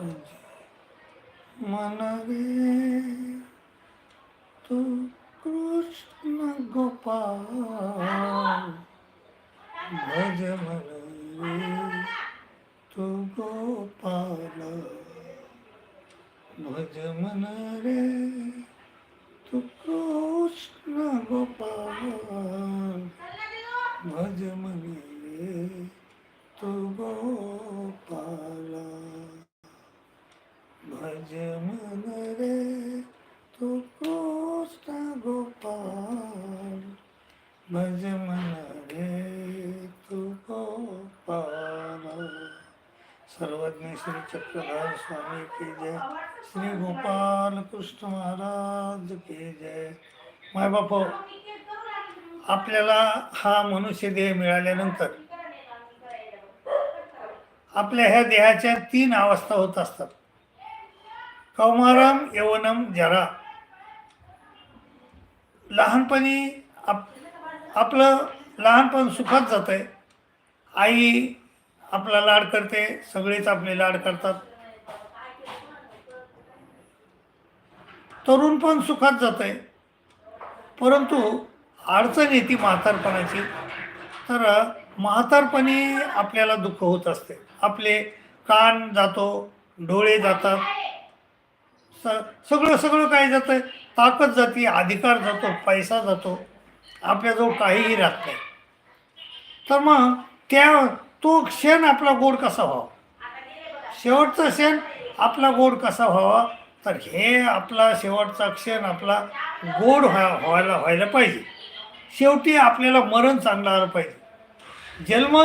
मन रे तू कृष्ण गोपाल भज मन तू गोपाल भज मन रे तू कृष्ण गोपाल भज मन रे तू गोपाला। भजमन रे तू कृष्ण गोपाल भजमन रे तू गोपाल सर्वज्ञ श्री चक्रधर स्वामी की जय। श्री गोपाल कृष्ण महाराज की जय। माय बाप आपल्याला हा मनुष्य देह मिळाल्यानंतर आपल्या ह्या देहाच्या तीन अवस्था होत असतात. कौमारम यवनम जरा. लहानपणी आप आपलं लहानपण सुखात जात आहे आई आपला लाड करते सगळेच आपले लाड करतात. तरुण पण सुखात जात आहे परंतु अडचण येते म्हातारपणाची. तर म्हातारपणी आपल्याला दुःख होत असते. आपले कान जातो डोळे जातात. सगळं सगळं काय जातं ताकद जाते अधिकार जातो पैसा जातो. आपल्याजवळ काहीही राहत नाही. तर मग त्या तो क्षण आपला गोड कसा व्हावा? शेवटचा क्षण आपला गोड कसा व्हावा? तर हे आपला शेवटचा क्षण आपला गोड व्हा व्हायला व्हायला पाहिजे. शेवटी आपल्याला मरण चांगलं आलं पाहिजे. जन्म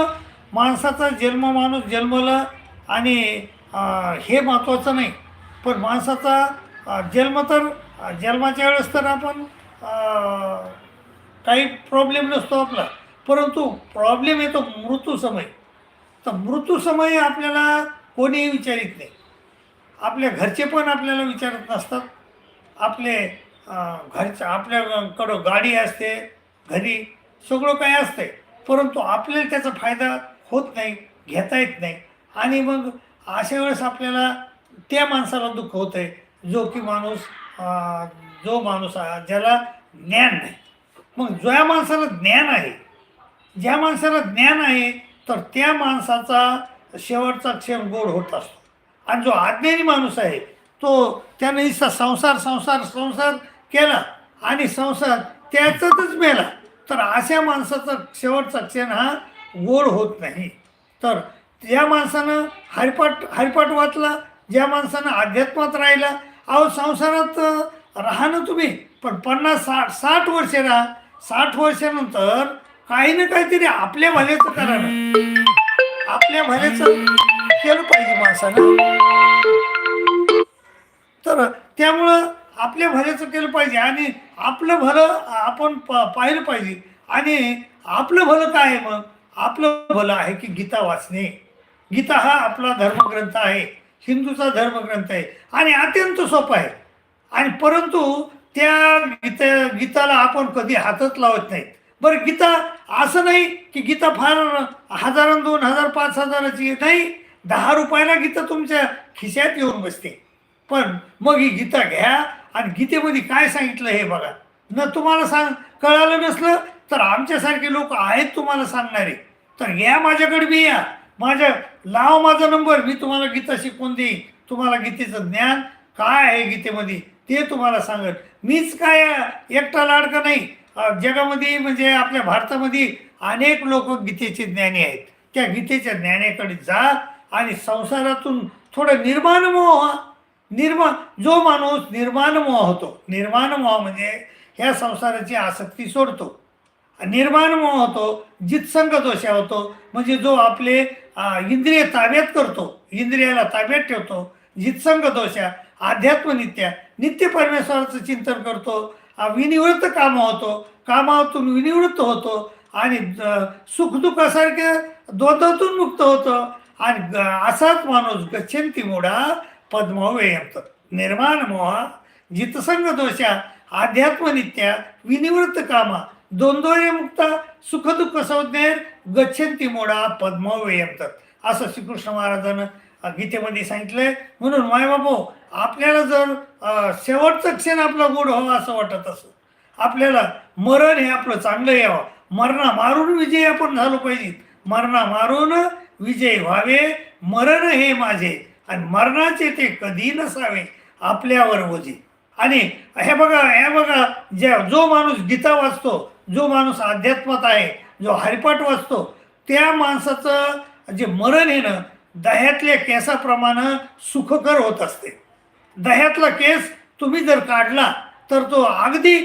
माणसाचा जन्म माणूस जन्मला आणि हे महत्त्वाचं नाही. पण माणसाचा जन्म तर जन्माच्या वेळेस तर आपण काही प्रॉब्लेम नसतो आपला. परंतु प्रॉब्लेम येतो मृत्यूसमय तर मृत्यूसमय आपल्याला कोणीही विचारित नाही. आपल्या घरचे पण आपल्याला विचारत नसतात. आपले घरच्या आपल्याकडं गाडी असते घरी सगळं काही असते. परंतु आपल्याला त्याचा फायदा होत नाही घेता येत नाही. आणि मग अशा वेळेस आपल्याला त्या माणसाला दुःख होत आहे जो की माणूस जो माणूस आहे, ज्याला ज्ञान नाही. मग ज्या माणसाला ज्ञान आहे ज्या माणसाला ज्ञान आहे तर त्या माणसाचा शेवटचा क्षण गोड होत असतो. आणि जो अज्ञानी माणूस आहे तो त्याने नुसता संसार संसार संसार केला आणि संसार त्याच्यातच मेला तर अशा माणसाचा शेवटचा क्षण हा गोड होत नाही. तर या माणसानं हरिपाठ हरिपाठ वाचला ज्या माणसानं अध्यात्मात राहिला अहो संसारात राहा ना तुम्ही. पण पन्नास साठ साठ वर्ष राहा. साठ वर्षानंतर काही ना काहीतरी आपल्या भल्याचं करा ना आपल्या भल्याचं केलं पाहिजे माणसानं. तर त्यामुळं आपल्या भल्याचं केलं पाहिजे आणि आपलं भलं आपण प पाहिलं पाहिजे. आणि आपलं भलं काय आहे मग? आपलं भलं आहे की गीता वाचणे. गीता हा आपला धर्मग्रंथ आहे. हिंदूचा धर्मग्रंथ आहे. आणि अत्यंत सोपा आहे. आणि परंतु त्या गीता गीताला आपण कधी हातच लावत नाहीत. बरं गीता असं नाही की गीता फार हजारां दोन हजार पाच हजाराची नाही दहा रुपयाला गीता तुमच्या खिशात येऊन बसते. पण मग ही गीता घ्या आणि गीतेमध्ये काय सांगितलं हे बघा. न तुम्हाला सांग कळालं नसलं तर आमच्यासारखे लोक आहेत तुम्हाला सांगणारे. तर या माझ्याकडे बी या. माझ्या लाव माझा नंबर मी तुम्हाला गीता शिकवून देईन. तुम्हाला गीतेचं ज्ञान काय आहे गीतेमध्ये ते तुम्हाला सांगत मीच काय एकटा लाडका नाही. जगामध्ये म्हणजे आपल्या भारतामध्ये अनेक लोक गीतेचे ज्ञानी आहेत. त्या गीतेच्या ज्ञानाकडे जा आणि संसारातून थोडं निर्माण मोह व्हा. निर्माण जो माणूस निर्माण मोह होतो निर्माण मोह म्हणजे ह्या संसाराची आसक्ती सोडतो. निर्माण मोह होतो जितसंग दोषा होतो म्हणजे जो आपले इंद्रिय ताब्यात करतो. इंद्रियाला ताब्यात ठेवतो. जितसंग दोषा अध्यात्मनित्या नित्य परमेश्वराचं चिंतन करतो. विनिवृत्त काम होतो. कामातून विनिवृत्त होतो. आणि सुखदुःखासारख्या द्वंद्वातून मुक्त होतो. आणि असाच माणूस गच्छंती मुडा पद्मव्ययत. निर्माण मोहा जितसंग दोषा आध्यात्मनित्या विनिवृत्त कामा द्वंद्वय मुक्ता सुखदुःख संज्ञेर गच्छंती मोडा पद्मव्ययत असं श्रीकृष्ण महाराजानं गीतेमध्ये सांगितलंय. म्हणून मायबापो आपल्याला जर शेवटचं क्षण आपला गोड व्हावा असं वाटत असं आपल्याला मरण हे आपलं चांगलं यावं. मरणा मारून विजय आपण झालो पाहिजे. मरणा मारून विजय व्हावे मरण हे माझे आणि मरणाचे ते कधी नसावे आपल्यावर ओझे. आणि हे बघा हे बघा ज्या जो माणूस गीता वाचतो जो माणूस अध्यात्मात आहे जो हरिपाठ वाचतो त्या माणसाचं जे मरण येणं ना दह्यातल्या केसाप्रमाणे सुखकर होत असते. दह्यातला केस तुम्ही जर काढला तर तो अगदी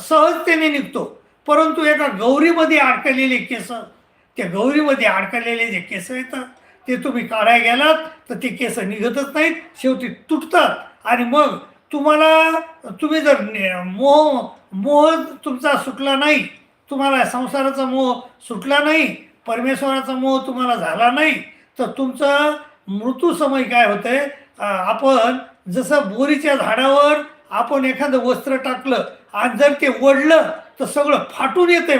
सहजतेने निघतो. परंतु एका गौरीमध्ये अडकलेले केस त्या गौरीमध्ये अडकलेले जे केस येतात ते तुम्ही काढायला गेलात तर ते केस निघतच नाहीत शेवटी तुटतात. आणि मग तुम्हाला तुम्ही जर मोह मोह तुमचा सुटला नाही तुम्हाला संसाराचा मोह सुटला नाही परमेश्वराचा मोह तुम्हाला झाला नाही तर तुमचं मृत्यूसमय काय होतंय? आपण जसं बोरीच्या झाडावर आपण एखादं वस्त्र टाकलं आणि जर ते ओढलं तर सगळं फाटून येते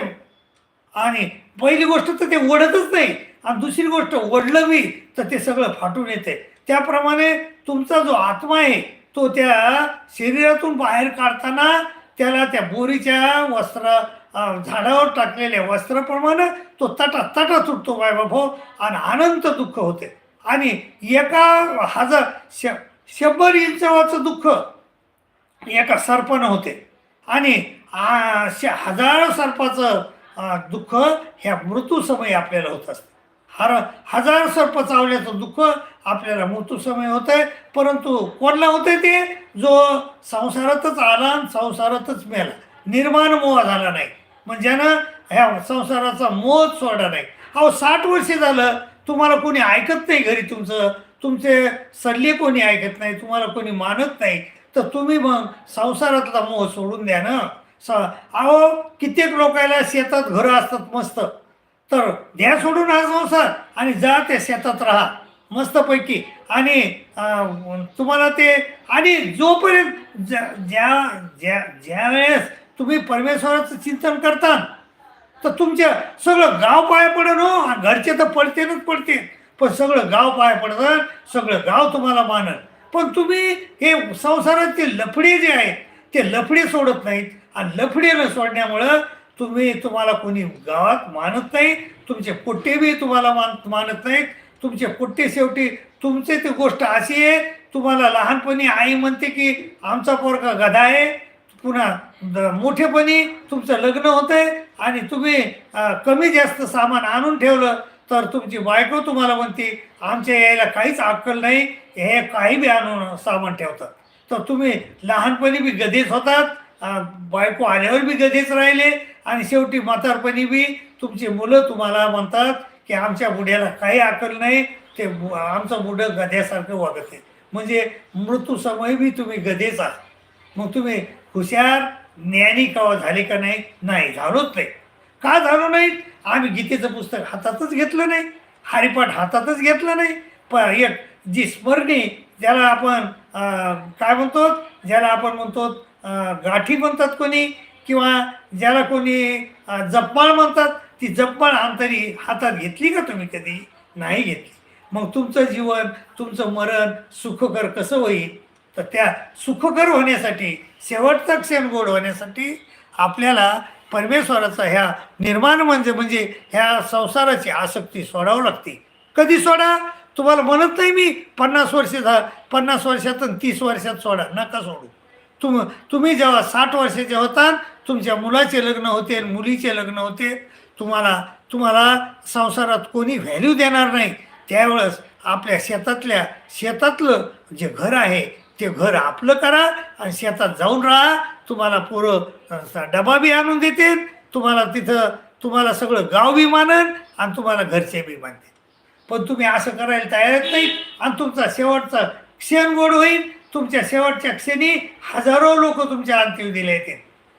आणि पहिली गोष्ट तर ते ओढतच नाही आणि दुसरी गोष्ट ओढलं मी तर ते सगळं फाटून येते त्याप्रमाणे तुमचा जो आत्मा आहे तो त्या शरीरातून बाहेर काढताना त्याला त्या बोरीच्या वस्त्र झाडावर टाकलेल्या वस्त्राप्रमाणे तो तटा तटा तुटतो बाय आणि अनंत दुःख होते. आणि एका हजार श शंभर इंचावाचं दुःख एका सर्पानं होते. आणि श- हजारो सर्पाचं दुःख ह्या मृत्यूसमयी आपल्याला होत असतं. हर हजार सर्प चावल्याचं दुःख आपल्याला मृत्यूसमय होत. आहे परंतु कोणला होते ते? जो संसारातच आला आणि संसारातच मेला. निर्माण मोह झाला नाही. म्हणजे ना ह्या संसाराचा मोह सोडला नाही. अहो साठ वर्ष झालं तुम्हाला कोणी ऐकत नाही घरी तुमचं. तुमचे सल्ले कोणी ऐकत नाही तुम्हाला कोणी मानत नाही. तर तुम्ही मग संसारातला मोह सोडून द्या ना. स अहो कित्येक लोकायला शेतात घरं असतात मस्त. तर द्या सोडून हा संसार आणि जा त्या शेतात राहा. मस्तपैकी. आणि तुम्हाला ते आणि जोपर्यंत ज्या ज्या ज्या ज्या वेळेस तुम्ही परमेश्वराचं चिंतन करता तर तुमच्या सगळं गाव पाया पडन हो. घरचे तर पडतेनच पडते पण सगळं गाव पाया पडतं सगळं गाव तुम्हाला मानल. पण तुम्ही हे संसाराचे लफडे जे आहेत ते लफडे सोडत नाहीत. आणि लफडे न सोडण्यामुळं तुम्ही तुम्हाला कोणी गावात मानत नाही तुमचे पोट्टे बी तुम्हाला मान मानत नाहीत. तुमचे पोट्टे शेवटी तुमचे ती गोष्ट अशी आहे तुम्हाला लहानपणी आई म्हणते की आमचा पोरगा गधा आहे. पुन्हा मोठेपणी तुमचं लग्न होतंय आणि तुम्ही कमी जास्त सामान आणून ठेवलं तर तुमची बायको तुम्हाला म्हणते आमच्या यायला काहीच अक्कल नाही हे काही बी आणून सामान ठेवतात. तर तुम्ही लहानपणी बी गदेच होतात बायको आल्यावर बी गदेच राहिले आणि शेवटी म्हातारपणी बी तुमची मुलं तुम्हाला म्हणतात की आमच्या बुढ्याला काही अक्कल नाही ते आमचं बुढं गध्यासारखं वागत आहे म्हणजे मृत्यूसमय बी तुम्ही गधेच आहात. मग तुम्ही हुशार ज्ञानी कवा हो, झाले का नाही? नाही झालोच नाही. का झालो नाही आम्ही गीतेचं पुस्तक हातातच घेतलं नाही. हरिपाठ हातातच घेतलं नाही. प एक जी स्मरणी ज्याला आपण काय म्हणतो? ज्याला आपण म्हणतो गाठी म्हणतात कोणी? किंवा ज्याला कोणी जपमाळ म्हणतात? ती जपमाळ अंतरी हातात घेतली का तुम्ही कधी? नाही घेतली. मग तुमचं जीवन तुमचं मरण सुखकर कसं होईल? तर त्या सुखकर होण्यासाठी शेवटचा क्षण गोड होण्यासाठी आपल्याला परमेश्वराचा ह्या निर्माण म्हणजे म्हणजे ह्या संसाराची आसक्ती सोडावं लागते. कधी सोडा? तुम्हाला म्हणत नाही मी पन्नास वर्ष झा पन्नास वर्षातून तीस वर्षात सोडा. नका सोडू. तुम तुम्ही जेव्हा साठ वर्षाचे होतात तुमच्या मुलाचे लग्न होते आणि मुलीचे लग्न होते तुम्हाला तुम्हाला संसारात कोणी व्हॅल्यू देणार नाही. त्यावेळेस आपल्या शेतातल्या शेतातलं जे घर आहे ते घर आपलं करा आणि शेतात जाऊन राहा. तुम्हाला पोरं डबा बी आणून देतील. तुम्हाला तिथं तुम्हाला सगळं गाव बी मानन आणि तुम्हाला घरचे बी मानतील. पण तुम्ही असं करायला तयारच नाही आणि तुमचा शेवटचा क्षण गोड होईल. तुमच्या शेवटच्या क्षणी हजारो लोक तुमच्या अंत्यविधीला येतील.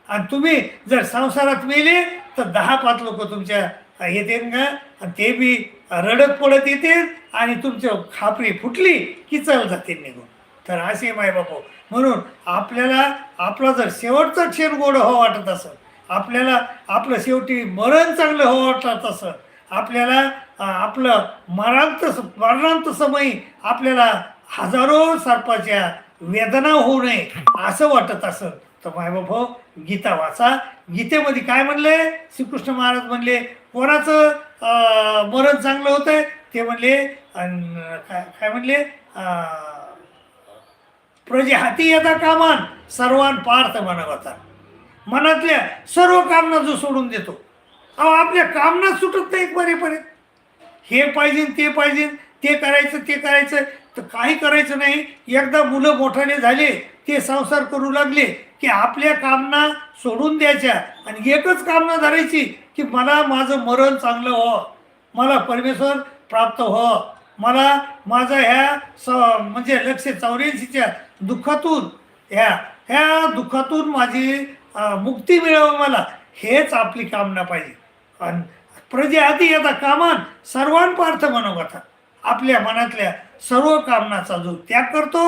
आणि तुम्ही जर संसारात मेले तर दहा पाच लोक तुमच्या येतील का आणि ते बी रडत पडत येतील आणि तुमचं खापरी फुटली की चल जातील निघून. तर असे माय बापू म्हणून आपल्याला आपला जर शेवटचा क्षण गोड हो वाटत असेल आपल्याला आपलं शेवटी मरण चांगलं हो वाटत असं आपल्याला आपलं मरांत मरणांत समयी आपल्याला हजारो सर्पाच्या वेदना होऊ नये असं वाटत असं तर माय बाबा गीता वाचा. गीतेमध्ये काय म्हणले? श्रीकृष्ण महाराज म्हणले कोणाचं मरण चांगलं होतंय? ते म्हणले काय काय म्हणले? प्रजे हाती येता कामान सर्वान पार्थ बनवता मनातल्या सर्व कामना जो सोडून देतो. अहो आपल्या कामना सुटत नाही बरेपर्यंत. हे पाहिजे ते पाहिजे ते करायचं ते करायचं तर काही करायचं नाही. एकदा मुलं मोठ्याने झाले ते संसार करू लागले की आपल्या कामना सोडून द्यायच्या. आणि एकच कामना धरायची की मला माझं मरण चांगलं हो. मला परमेश्वर प्राप्त हो. मला माझं ह्या स म्हणजे लक्ष चौऱ्याऐंशीच्या दुःखातून ह्या ह्या दुःखातून माझी मुक्ती मिळावी मला हेच आपली कामना पाहिजे. आणि प्रजे आधी येता कामान सर्वांपार्थ मनोगता आपल्या मनातल्या सर्व कामनाचा जो त्याग करतो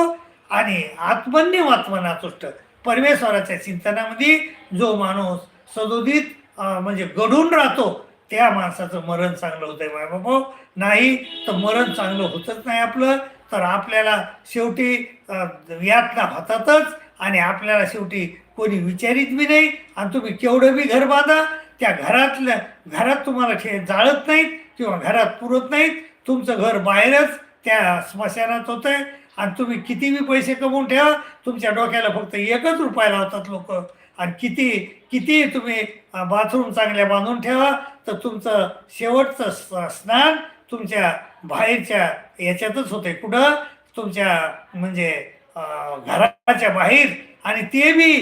आणि आत्मन्य आत्मना तुष्ट परमेश्वराच्या चिंतनामध्ये जो माणूस सदोदित म्हणजे घडून राहतो त्या माणसाचं मरण चांगलं होतंय बाबा नाही तर मरण चांगलं होतच नाही आपलं. तर आपल्याला शेवटी यातना होतातच आणि आपल्याला शेवटी कोणी विचारित बी नाही आणि तुम्ही केवढं बी घर बांधा त्या घरातल्या घरात तुम्हाला ठे जाळत नाहीत किंवा घरात पुरत नाहीत. तुमचं घर बाहेरच त्या स्मशानात होतं आहे आणि तुम्ही किती बी पैसे कमवून ठेवा तुमच्या डोक्याला फक्त एकच रुपया लावतात लोक. आणि किती किती तुम्ही बाथरूम चांगल्या बांधून ठेवा तर तुमचं शेवटचं स्नान तुमच्या बाहेरच्या याच्यातच होते कुठं? तुमच्या म्हणजे घराच्या बाहेर आणि ते बी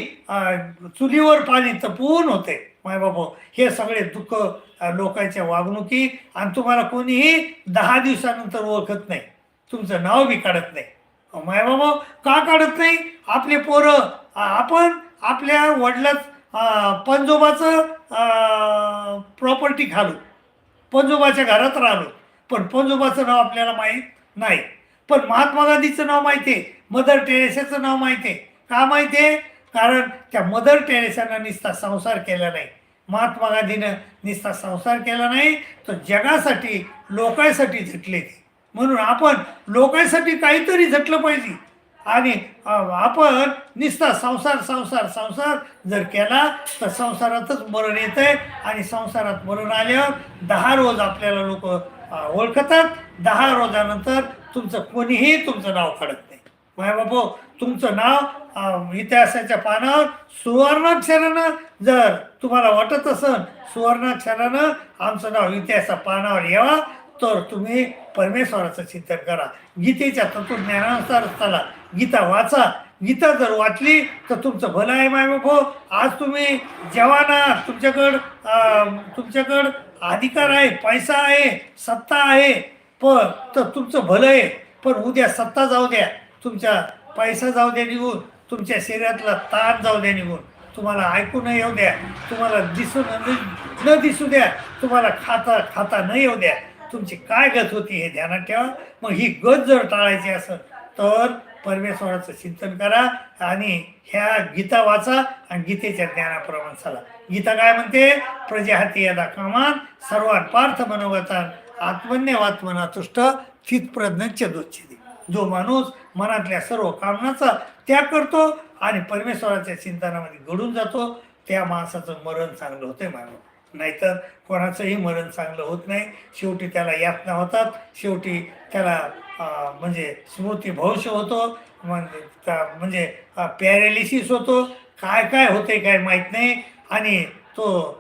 चुलीवर पाणी तपवून होते. मायबाबा हे सगळे दुःख लोकांच्या वागणुकी आणि तुम्हाला कोणीही दहा दिवसानंतर ओळखत नाही. तुमचं नाव बी काढत नाही. मायबाबा का काढत नाही? आपले पोरं आपण आपल्या वडिलाच पंजोबाचं प्रॉपर्टी खालो पंजोबाच्या घरात राहिलो पण पंजोबाचं नाव आपल्याला माहीत नाही. पण महात्मा गांधीचं नाव माहिती आहे. मदर टेरेसाचं नाव माहिती आहे. का माहिती आहे? कारण त्या मदर टेरेसानं निस्ता संसार केला नाही. महात्मा गांधीनं निस्ता संसार केला नाही. तर जगासाठी लोकांसाठी झटले ते. म्हणून आपण लोकांसाठी काहीतरी झटलं पाहिजे. आणि आपण निस्ता संसार संसार संसार जर केला तर संसारातच मरण येत आहे आणि संसारात मरण आल्यावर दहा रोज आपल्याला लोक ओळखतात. दहा रोजानंतर तुमचं कोणीही तुमचं नाव काढत नाही. माय बाबा तुमचं नाव इतिहासाच्या पानावर सुवर्णाक्षरानं जर तुम्हाला वाटत असेल सुवर्णाक्षरानं आमचं नाव इतिहासा पानावर यावा तर तुम्ही परमेश्वराचं चिंतन करा. गीतेच्या तत्वज्ञानानुसार चला. गीता वाचा. गीता जर वाचली तर तुमचं भलं आहे माय बाबो आज तुम्ही जवाना तुमच्याकडं तुमच्याकडं अधिकार आहे पैसा आहे सत्ता आहे. पण तर तुमचं भलं आहे पण उद्या सत्ता जाऊ द्या. तुमच्या पैसा जाऊ द्या निघून. तुमच्या शरीरातला ताण जाऊ द्या निघून. तुम्हाला ऐकू न येऊ द्या. तुम्हाला दिसू न दिसू द्या. तुम्हाला खाता खाता न येऊ द्या. तुमची काय गत होती हे ध्यानात ठेवा. मग ही गत जर टाळायची असेल तर परमेश्वराचं चिंतन करा आणि ह्या गीता वाचा आणि गीतेच्या ज्ञानाप्रमाणे चला. गीता काय म्हणते? प्रजाहाती यदा कामान सर्वात पार्थ मनोगतान. आत्मन्यवात्मना तुष्ट चित प्रज्ञाच्या जो माणूस मनातल्या सर्व कामनाचा त्याग करतो आणि परमेश्वराच्या चिंतनामध्ये घडून जातो त्या माणसाचं मरण चांगलं होतंय मानव नाहीतर कोणाचंही मरण चांगलं होत नाही. शेवटी त्याला यातना होतात. शेवटी त्याला म्हणजे स्मृती भविष्य होतो. म्हणजे त्या- म्हणजे पॅरेलिसिस होतो. काय काय होते काय माहीत नाही. आणि तो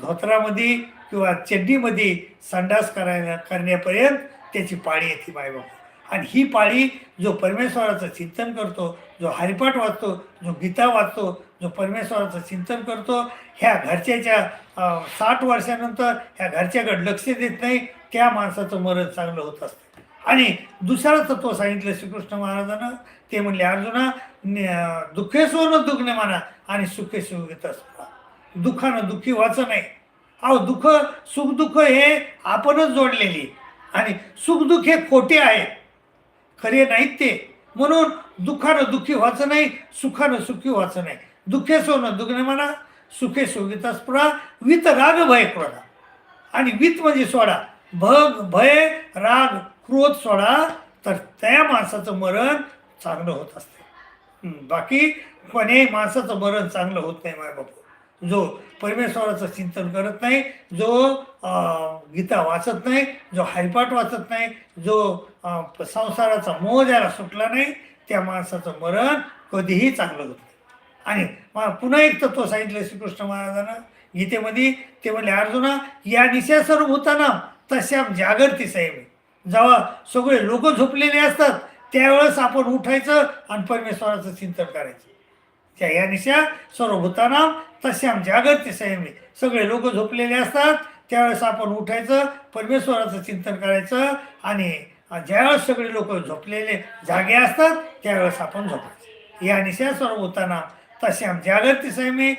धोत्रामध्ये किंवा चड्डीमध्ये संडास करायला करण्यापर्यंत त्याची पाळी येते मायबाप. आणि ही पाळी जो परमेश्वराचं चिंतन करतो जो हरिपाठ वाचतो जो गीता वाचतो जो परमेश्वराचं चिंतन करतो ह्या घरच्याच्या साठ वर्षानंतर ह्या घरच्याकडे लक्ष देत नाही त्या माणसाचं मरण चांगलं होत असतं. आणि दुसरा तत्व सांगितलं श्रीकृष्ण महाराजानं ते म्हणले अर्जुना न- दुःखे म्हणा आणि सुखे सुखित दुःखानं दुःखी व्हायचं नाही. अहो दुःख सुखदुःख हे आपणच जोडलेली. आणि सुखदुःख हे खोटे आहे. खरे नाहीत ते. म्हणून दुःखानं दुःखी व्हायचं नाही सुखानं सुखी व्हायचं नाही. दुःखे सोनं दुखणे म्हणा सुखे सुखित स्पृहा वित राग भय क्रोधा. आणि वित म्हणजे सोडा. भग भय राग क्रोध सोडा तर त्या माणसाचं मरण चांगलं होत असते. बाकी कोण्याही माणसाचं मरण चांगलं होत नाही माय बापू. जो परमेश्वराचं चिंतन करत नाही जो गीता वाचत नाही जो हरिपाठ वाचत नाही जो संसाराचा मोह ज्याला सुटला नाही त्या माणसाचं मरण कधीही चांगलं होत नाही. आणि मा- पुन्हा एक तत्व सांगितलं श्रीकृष्ण महाराजांना गीतेमध्ये ते म्हणले अर्जुना या निशा सर्व होताना तशाम जागरती साहेब जेव्हा सगळे लोक झोपलेले असतात त्यावेळेस आपण उठायचं आणि परमेश्वराचं चिंतन करायचं. या निशा सर्व तसे आमच्या अगत्य संयमी सगळे लोक झोपलेले असतात त्यावेळेस आपण उठायचं परमेश्वराचं चिंतन करायचं आणि ज्यावेळेस सगळे लोक झोपलेले जागे असतात त्यावेळेस आपण झोपायचं. या निशा सर्व भूताना तशाम जागृती संयमी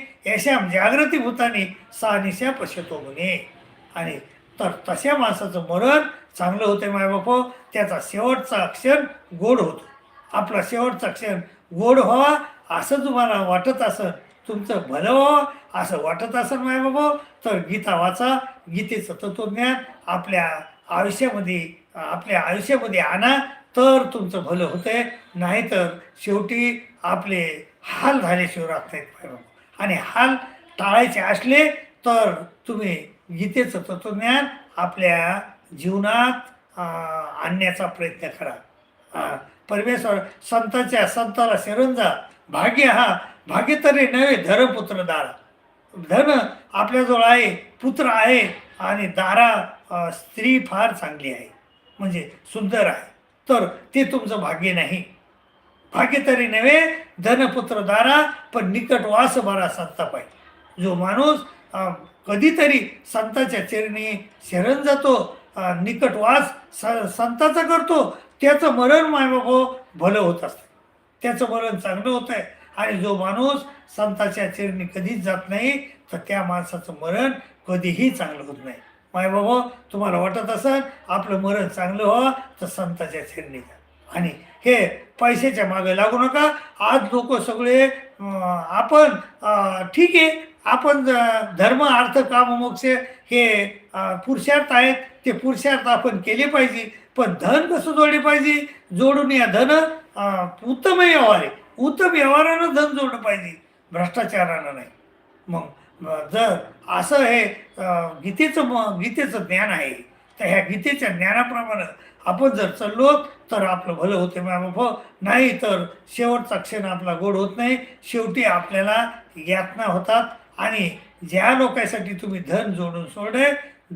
आमच्या जागृती भूतानी सा निशा पश्यतो म्हणे. आणि तर तशा माणसाचं मरण चांगलं होते मायबाप त्याचा शेवटचा अक्षर गोड होतो. आपला शेवटचा अक्षर गोड व्हावा असं तुम्हाला वाटत असेल तुमचं भलं व्हावं असं वाटत असेल बाबा. तर गीता वाचा गीतेचं तत्वज्ञान आपल्या आयुष्यामध्ये आपल्या आयुष्यामध्ये आणा तर तुमचं भलं होतंय. नाहीतर शेवटी आपले हाल झाल्याशिवाय राहत नाहीत बाबा. आणि हाल टाळायचे असले तर तुम्ही गीतेचं तत्वज्ञान आपल्या जीवनात आणण्याचा प्रयत्न करा. परमेश्वर संताच्या संताला शरण जा. भाग्य हा भाग्य तरी नव्हे धरपुत्र दारा. धन आपल्याजवळ आहे पुत्र आहे आणि दारा स्त्री फार चांगली आहे. म्हणजे सुंदर आहे. तर ते तुमचं भाग्य नाही. भाग्य तरी नव्हे धनपुत्र दारा पण निकट वास बरा संत पाहिजे जो माणूस कधीतरी संताच्या चरणी शरण जातो निकटवास निकट वास स संताचा करतो त्याचं मरण मायबाबो भलं होत असतं. त्याचं मरण चांगलं होत आहे आणि जो माणूस संताच्या चरणी कधीच जात नाही तर त्या माणसाचं मरण कधीही चांगलं होत नाही. माय बाबा तुम्हाला वाटत असेल आपलं मरण चांगलं व्हावं तर संताच्या चरणी जा. आणि हे पैशाच्या मागे लागू नका. आज लोक सगळे आपण ठीक आहे. आपण धर्म अर्थ काम मोक्ष हे पुरुषार्थ आहेत. ते पुरुषार्थ आपण केले पाहिजे. पण धन कसं जोडले पाहिजे? जोडून या धन उत्तम व्यवहार आहे. उत्तम व्यवहारानं धन जोडलं पाहिजे. भ्रष्टाचारानं नाही. मग जर असं हे गीतेचं गीतेचं ज्ञान आहे तर ह्या गीतेच्या ज्ञानाप्रमाणे आपण जर चाललो तर आपलं भलं होते बाबा नाही तर शेवटचा क्षण आपला गोड होत नाही. शेवटी आपल्याला यातना होतात. आणि ज्या लोकांसाठी तुम्ही धन जोडून सोडले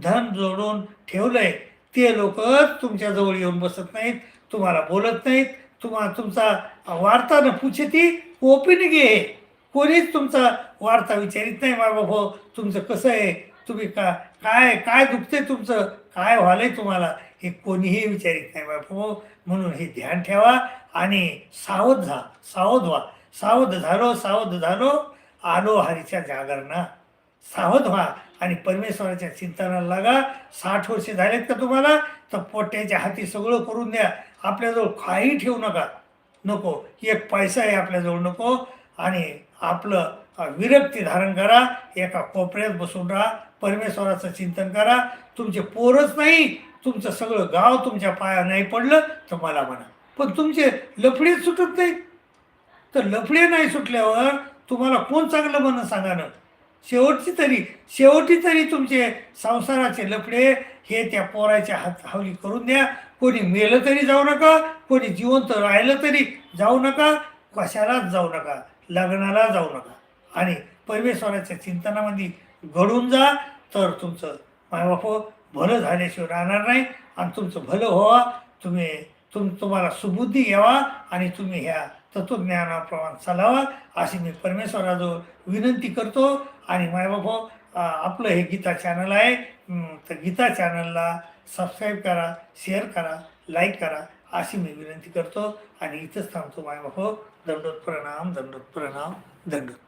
धन जोडून ठेवलंय ते लोक तुमच्याजवळ येऊन बसत नाहीत तुम्हाला बोलत नाहीत. तुम्हा तुमचा वार्ता न पुछती ओपिन घे. कोणीच तुमचा वार्ता विचारित नाही बाबा हो तुमचं कसं आहे? तुम्ही का काय काय दुखते तुमचं? काय व्हालंय तुम्हाला? हे कोणीही विचारित नाही बाबा हो म्हणून हे ध्यान ठेवा आणि सावध झा सावध व्हा. सावध झालो सावध झालो. आलो हरीच्या जागरणा सावध व्हा आणि परमेश्वराच्या चिंतनाला लागा. साठ वर्षे झालेत का तुम्हाला? तर पोट्याच्या हाती सगळं करून द्या. आपल्याजवळ काही ठेवू नका. नको. एक पैसा आहे आपल्याजवळ नको. आणि आपलं विरक्ती धारण करा. एका कोपऱ्यात बसून राहा. परमेश्वराचं चिंतन करा. तुमचे पोरच नाही. तुमचं सगळं गाव तुमच्या पाया नाही पडलं तर मला म्हणा. पण तुमचे लफडेच सुटत नाहीत. तर लफडे नाही सुटल्यावर तुम्हाला कोण चांगलं म्हणणं सांगा ना शेवटची तरी शेवटी तरी तुमचे संसाराचे लफडे हे त्या पोराच्या हात हवली करून द्या. कोणी मेलं तरी जाऊ नका कोणी जिवंत राहिलं तरी जाऊ नका कशालाच जाऊ नका लग्नाला जाऊ नका. आणि परमेश्वराच्या चिंतनामध्ये घडून जा तर तुमचं मायबाप भलं झाल्याशिवाय राहणार नाही आणि तुमचं भलं व्हावा. तुम्ही तुम तुम्हाला सुबुद्धी यावा आणि तुम्ही ह्या तत्वज्ञानाप्रमाणे चालावा अशी मी परमेश्वराजवळ विनंती करतो. आणि मायबाप आपलं हे गीता चॅनल आहे. तर गीता चॅनलला सबस्क्राईब करा शेअर करा लाईक करा अशी मी विनंती करतो. आणि इथंच थांबतो मायबाप दंडोत प्रणाम दंडोत प्रणाम दंडोत